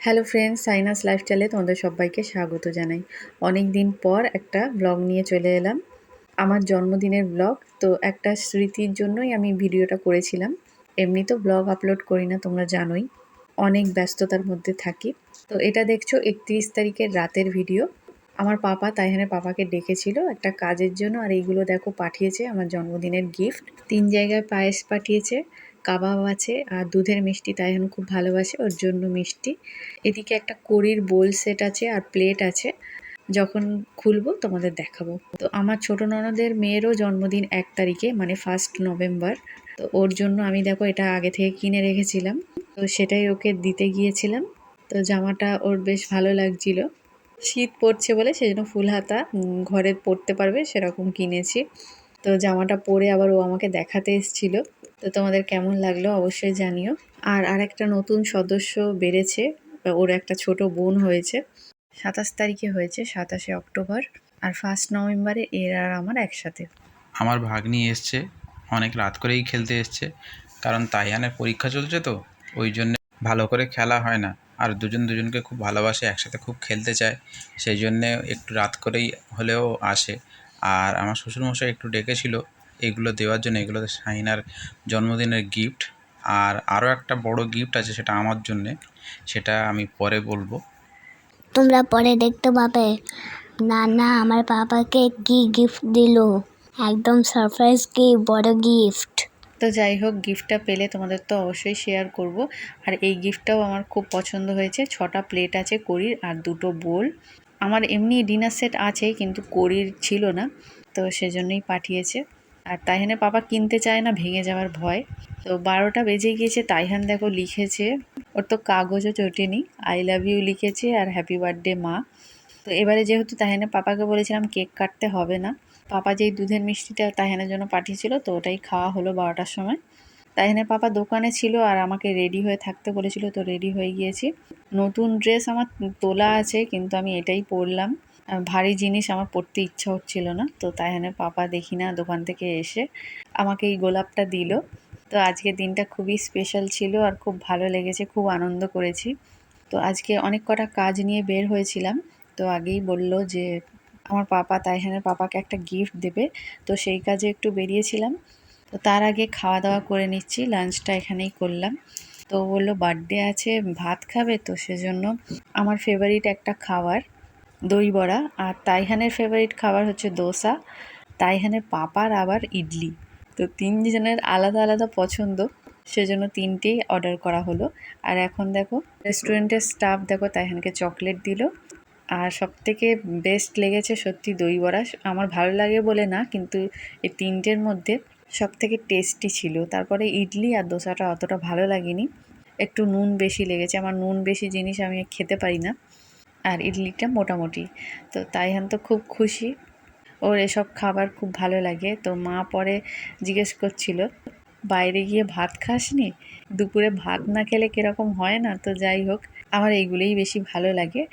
Hello friends sinus লাইফস্টাইলে তোমাদের সবাইকে স্বাগত জানাই। অনেক দিন পর একটা ব্লগ নিয়ে চলে এলাম। আমার জন্মদিনের ব্লগ তো একটা স্মৃতির জন্যই আমি ভিডিওটা করেছিলাম। এমনি তো ব্লগ আপলোড করি না, তোমরা জানোই। অনেক ব্যস্ততার মধ্যে থাকি। তো এটা দেখছ, একত্রিশ তারিখের রাতের ভিডিও আমার পাপা তাইহানের পাপাকে ডেকেছিল একটা কাজের জন্য, আর এইগুলো দেখো পাঠিয়েছে আমার জন্মদিনের গিফট তিন জায়গায় পায়েস পাঠিয়েছে। কাবাব আছে আর দুধের মিষ্টি তাই তাইহান খুব ভালোবাসে, ওর জন্য মিষ্টি। এদিকে একটা কড়ির বোল সেট আছে আর প্লেট আছে। যখন খুলবো তোমাদের দেখাবো। তো আমার ছোট ননদের মেয়েরও জন্মদিন এক তারিখে মানে ফার্স্ট নভেম্বর তো ওর জন্য আমি দেখো এটা আগে থেকে কিনে রেখেছিলাম। তো সেটাই ওকে দিতে গিয়েছিলাম। তো জামাটা ওর বেশ ভালো লাগছিল। শীত পড়ছে বলে সেজন্য ফুল হাতা ঘরে পরতে পারবে সেরকম কিনেছি। তো জামাটা পরে আবার ও আমাকে দেখাতে এসেছিল। তো তোমাদের কেমন লাগল অবশ্যই জানিও। আর আরেকটা নতুন সদস্য বেড়েছে, ওর একটা ছোট বোন হয়েছে, সাতাশ তারিখে হয়েছে, সাতাশে অক্টোবর, আর ফার্স্ট নভেম্বরে এর আর আমার একসাথে। আমার ভাগ্নি এসছে, অনেক রাত করেই খেলতে এসছে, কারণ তাইয়ানের পরীক্ষা চলছে তো, ওই জন্য ভালো করে খেলা হয় না, আর দুজন দুজনকে খুব ভালোবাসে, একসাথে খুব খেলতে চায়, সেই জন্যে একটু রাত করেই হলেও আসে। আর আমার শ্বশুরমশাই একটু ডেকেছিল এগুলো দেওয়ার জন্য এগুলো শাহিনার জন্মদিনের গিফট আর আরও একটা বড় গিফট আছে সেটা আমার জন্যে সেটা আমি পরে বলব। তোমরা পরে দেখতে পাবে। না না আমার বাবাকে কি গিফট দিল। একদম সারপ্রাইজ কি বড় গিফট তো যাই হোক গিফটটা পেলে তোমাদের তো অবশ্যই শেয়ার করব। আর এই গিফটটাও আমার খুব পছন্দ হয়েছে। ছটা প্লেট আছে করির আর দুটো বোল আমার এমনি ডিনার সেট আছে কিন্তু করির ছিল না। তো সেজন্যই পাঠিয়েছে। আর তাইহানের পাপা কিনতে চায় না, ভেঙে যাওয়ার ভয়। তো বারোটা বেজে গিয়েছে, তাইহান দেখো লিখেছে। ওর তো কাগজও চটেনি আই লাভ ইউ লিখেছে আর হ্যাপি বার্থডে মা। তো এবারে যেহেতু তাহেনের পাপাকে বলেছিলাম কেক কাটতে হবে না, পাপা যেই দুধের মিষ্টিটা তাহেনের জন্য পাঠিয়েছিল, তো ওটাই খাওয়া হলো বারোটার সময়। তাহেনের পাপা দোকানে ছিল আর আমাকে রেডি হয়ে থাকতে বলেছিল, তো রেডি হয়ে গিয়েছি। নতুন ড্রেস আমার তোলা আছে, কিন্তু আমি এটাই পরলাম। ভারী জিনিস আমার পড়তে ইচ্ছা হচ্ছিল না, তো তাহেনের পাপা দেখি না, দোকান থেকে এসে আমাকে এই গোলাপটা দিল। তো আজকে দিনটা খুবই স্পেশাল ছিল আর খুব ভালো লেগেছে, খুব আনন্দ করেছি। তো আজকে অনেক কটা কাজ নিয়ে বের হয়েছিলাম, তো আগেই বলল যে আমার পাপা তাইহানের পাপাকে একটা গিফট দেবে, তো সেই কাজে একটু বেরিয়েছিলাম। তো তার আগে খাওয়া দাওয়া করে নিচ্ছি লাঞ্চটা এখানেই করলাম। তো বলল বার্থডে আছে, ভাত খাবে, তো সেজন্য আমার ফেভারিট একটা খাবার। দই বড়া আর তাইহানের ফেভারিট খাবার হচ্ছে দোসা। তাইহানের পাপার আবার ইডলি। তো তিনজনের আলাদা আলাদা পছন্দ, সেজন্য তিনটেই অর্ডার করা হলো। আর এখন দেখো রেস্টুরেন্টের স্টাফ দেখো তাইহানকে চকলেট দিল। আর সব থেকে বেস্ট লেগেছে সত্যি দই বড়া। আমার ভালো লাগে বলে না, কিন্তু এই তিনটের মধ্যে সব থেকে টেস্টি ছিল। তারপরে ইডলি আর দোসাটা অতটা ভালো লাগেনি। একটু নুন বেশি লেগেছে। আমার নুন বেশি জিনিস আমি খেতে পারি না। আর ইডলিটা মোটামুটি। তো তাই তাইহান তো খুব খুশি। ওর এসব খাবার খুব ভালো লাগে। তো মা পরে জিজ্ঞেস করছিল, বাইরে গিয়ে ভাত খাসনি? দুপুরে ভাত না খেলে কীরকম হয় না? তো যাই হোক, আমার এইগুলোই বেশি ভালো লাগে।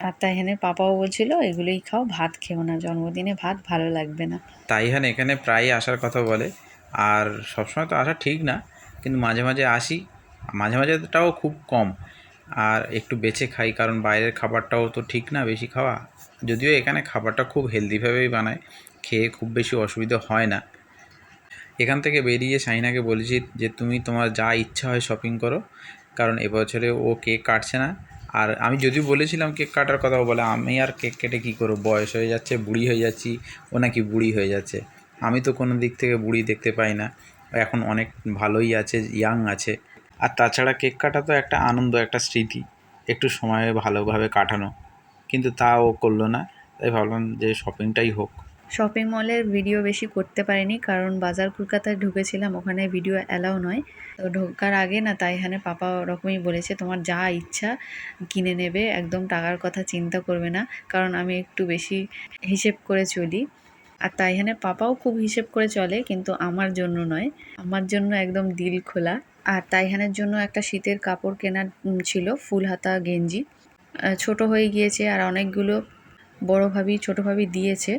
আর তাইহানের পাপাও বলছিল, এগুলোই খাও, ভাত খেও না। জন্মদিনে ভাত ভালো লাগবে না। তাইহান এখানে প্রায় আসার কথা বলে। আর সবসময় তো আসা ঠিক না, কিন্তু মাঝে মাঝে আসি। মাঝে মাঝেটাও খুব কম। আর একটু বেছে খাই, কারণ বাইরের খাবারটাও তো ঠিক না বেশি খাওয়া। যদিও এখানে খাবারটা খুব হেলদিভাবেই বানায়, খেয়ে খুব বেশি অসুবিধা হয় না। এখান থেকে বেরিয়ে সাইনাকে বলেছি যে, তুমি তোমার যা ইচ্ছা হয় শপিং করো, কারণ এবছরে ও কেক কাটছে না। আর আমি যদিও বলেছিলাম কেক কাটার কথা বলে, আমি আর কেক কেটে কী করব? বয়স হয়ে যাচ্ছে, বুড়ি হয়ে যাচ্ছি, ও নাকি বুড়ি হয়ে যাচ্ছে। আমি তো কোনো দিক থেকে বুড়ি দেখতে পাই না। এখন অনেক ভালোই আছে ইয়াং আছে। আর তাছাড়া কেক কাটা তো একটা আনন্দ, একটা স্মৃতি। একটু সময় ভালোভাবে কাটানো। কিন্তু তা ও করল না। তাই ভাবলাম যে শপিংটাই হোক। শপিং মলের ভিডিও বেশি করতে পারিনি, কারণ বাজার কলকাতায় ঢুকেছিলাম, ওখানে ভিডিও অ্যালাউ নয়। তো ঢোকার আগে না, তাই এখানে পাপা ওরকমই বলেছে, তোমার যা ইচ্ছা কিনে নেবে, একদম টাকার কথা চিন্তা করবে না। কারণ আমি একটু বেশি হিসেব করে চলি। আর তাইহানের পাপাও খুব হিসেব করে চলে, কিন্তু আমার জন্য নয়। আমার জন্য একদম দিল খোলা। আর তাইহানের জন্য একটা শীতের কাপড় কেনার ছিল, ফুল হাতা, গেঞ্জি। ছোট হয়ে গিয়েছে আর অনেকগুলো বড়োভাবেই ছোটোভাবেই দিয়েছে।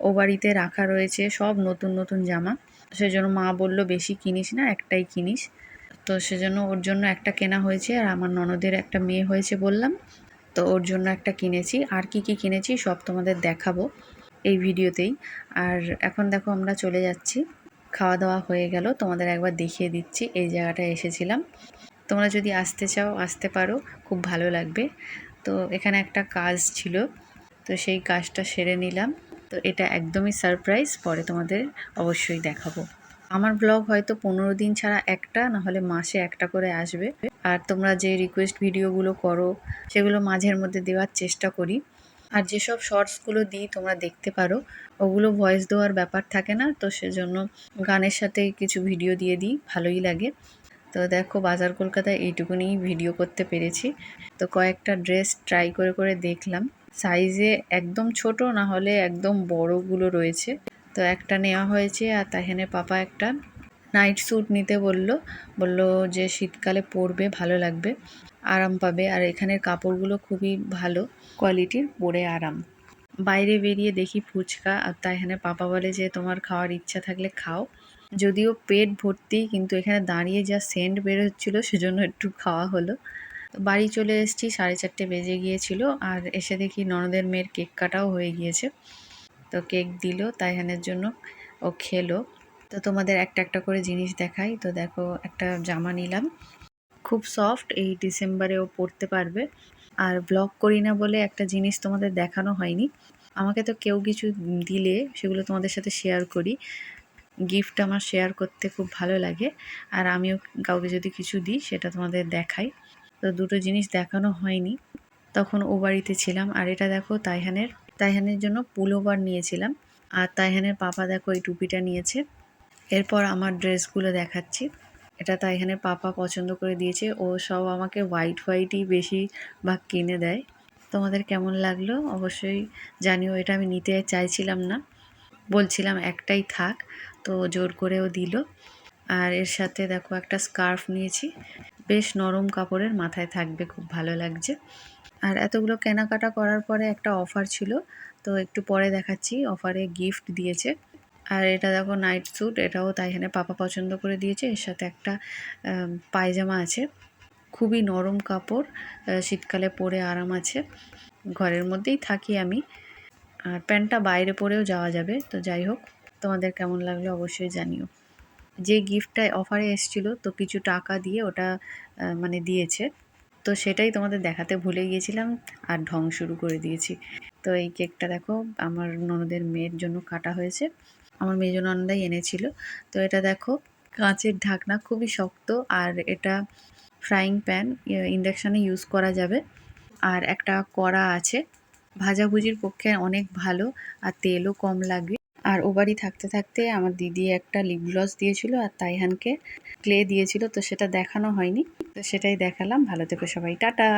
ও বাড়িতে রাখা রয়েছে সব নতুন নতুন জামা। সেজন্য মা বলল, বেশি কিনিস না, একটাই কিনিস। তো সেজন্য ওর জন্য একটা কেনা হয়েছে আর আমার ননদের একটা মেয়ে হয়েছে বললাম। তো ওর জন্য একটা কিনেছি। আর কি কি কিনেছি সব তোমাদের দেখাবো। এই ভিডিওতেই। আর এখন দেখো আমরা চলে যাচ্ছি। খাওয়া দাওয়া হয়ে গেল। তোমাদের একবার দেখিয়ে দিচ্ছি এই জায়গাটায় এসেছিলাম। তোমরা যদি আসতে চাও, আসতে পারো। খুব ভালো লাগবে। তো এখানে একটা কাজ ছিল। তো সেই কাজটা সেরে নিলাম। তো এটা একদমই সারপ্রাইজ পরে তোমাদের অবশ্যই দেখাবো। আমার ব্লগ হয়তো পনেরো দিন ছাড়া একটা না হলে মাসে একটা করে আসবে। আর তোমরা যে রিকোয়েস্ট ভিডিওগুলো করো, সেগুলো মাঝের মধ্যে দেওয়ার চেষ্টা করি। আর যেসব শর্টসগুলো দিই, তোমরা দেখতে পারো। ওগুলো ভয়েস দেওয়ার ব্যাপার থাকে না, তো সেজন্য গানের সাথে কিছু ভিডিও দিয়ে দিই, ভালোই লাগে। তো দেখো, বাজার কলকাতায় এইটুকুনি ভিডিও করতে পেরেছি। তো কয়েকটা ড্রেস ট্রাই করে করে দেখলাম। সাইজে একদম ছোট, না হলে একদম বড়গুলো রয়েছে। তো একটা নেওয়া হয়েছে আর তাহেনে পাপা একটা। নাইট স্যুট নিতে বলল। বলল যে শীতকালে পরবে, ভালো লাগবে, আরাম পাবে। আর এখানের কাপড়গুলো খুবই ভালো কোয়ালিটির পরে আরাম। বাইরে বেরিয়ে দেখি ফুচকা, আর তাইখানে পাপা বলে যে তোমার খাওয়ার ইচ্ছা থাকলে খাও। যদিও পেট ভর্তি, কিন্তু এখানে দাঁড়িয়ে যা সেন্ট বেরোচ্ছিলো, সেজন্য একটু খাওয়া হলো। বাড়ি চলে এসেছি, সাড়ে চারটে বেজে গিয়েছিল, আর এসে দেখি ননদের মেয়ের কেক কাটাও হয়ে গিয়েছে। তো কেক দিল তাইহানের জন্য ও খেলো। তো তোমাদের একটা একটা করে জিনিস দেখাই। তো দেখো, একটা জামা নিলাম। খুব সফট এই ডিসেম্বরেও পরতে পারবে। আর ব্লগ করি না বলে একটা জিনিস তোমাদের দেখানো হয়নি। আমাকে তো কেউ কিছু দিলে সেগুলো তোমাদের সাথে শেয়ার করি। গিফট আমার শেয়ার করতে খুব ভালো লাগে। আর আমিও কাউকে যদি কিছু দিই, সেটা তোমাদের দেখাই। তো দুটো জিনিস দেখানো হয়নি। তখন ও বাড়িতে ছিলাম। আর এটা দেখো, তাইহানের। তাইহানের জন্য পুলোভার নিয়েছিলাম। আর তাইহানের পাপা দেখো, এই টুপিটা নিয়েছে। এরপর আমার ড্রেসগুলো দেখাচ্ছি। এটা তাইহানের পাপা পছন্দ করে দিয়েছে। ও সব আমাকে হোয়াইট হোয়াইটই বেশি ভাগ কিনে দেয়। তোমাদের কেমন লাগল? অবশ্যই জানিও, এটা আমি নিতে চাইছিলাম না। বলছিলাম একটাই থাক, তো জোর করেও দিল। আর এর সাথে দেখো একটা স্কার্ফ নিয়েছি। বেশ নরম কাপড়ের, মাথায় থাকবে, খুব ভালো লাগছে। আর এতগুলো কেনাকাটা করার পরে একটা অফার ছিল, তো একটু পরে দেখাচ্ছি। অফারে গিফট দিয়েছে। আর এটা দেখো নাইট স্যুট এটাও তাই এখানে পাপা পছন্দ করে দিয়েছে। এর সাথে একটা পায়জামা আছে। খুবই নরম কাপড় শীতকালে পরে আরাম আছে। ঘরের মধ্যেই থাকি আমি। আর প্যান্টটা বাইরে পরেও যাওয়া যাবে, তো যাই হোক, তোমাদের কেমন লাগল অবশ্যই জানিও। যে গিফটটা অফারে এসেছিল, তো কিছু টাকা দিয়ে ওটা মানে দিয়েছে। তো সেটাই তোমাদের দেখাতে ভুলে গিয়েছিলাম আর ঢং শুরু করে দিয়েছি। তো এই কেকটা দেখো, আমার ননদের মেয়ের জন্য কাটা হয়েছে। আমার মেজ ননদাই এনেছিল। তো এটা দেখো, কাঁচের ঢাকনা খুবই শক্ত আর এটা ফ্রাইং প্যান ইন্ডাকশানে ইউজ করা যাবে। আর একটা কড়া আছে ভাজাভুজির পক্ষে অনেক ভালো আর তেলও কম লাগবে আর ও বাড়ি থাকতে থাকতে আমার দিদি একটা লিপ গ্লস দিয়েছিল আর তাইহানকে ক্লে দিয়েছিল, তো সেটা দেখানো হয়নি। তো সেটাই দেখালাম, ভালো থেকো সবাই, টাটা!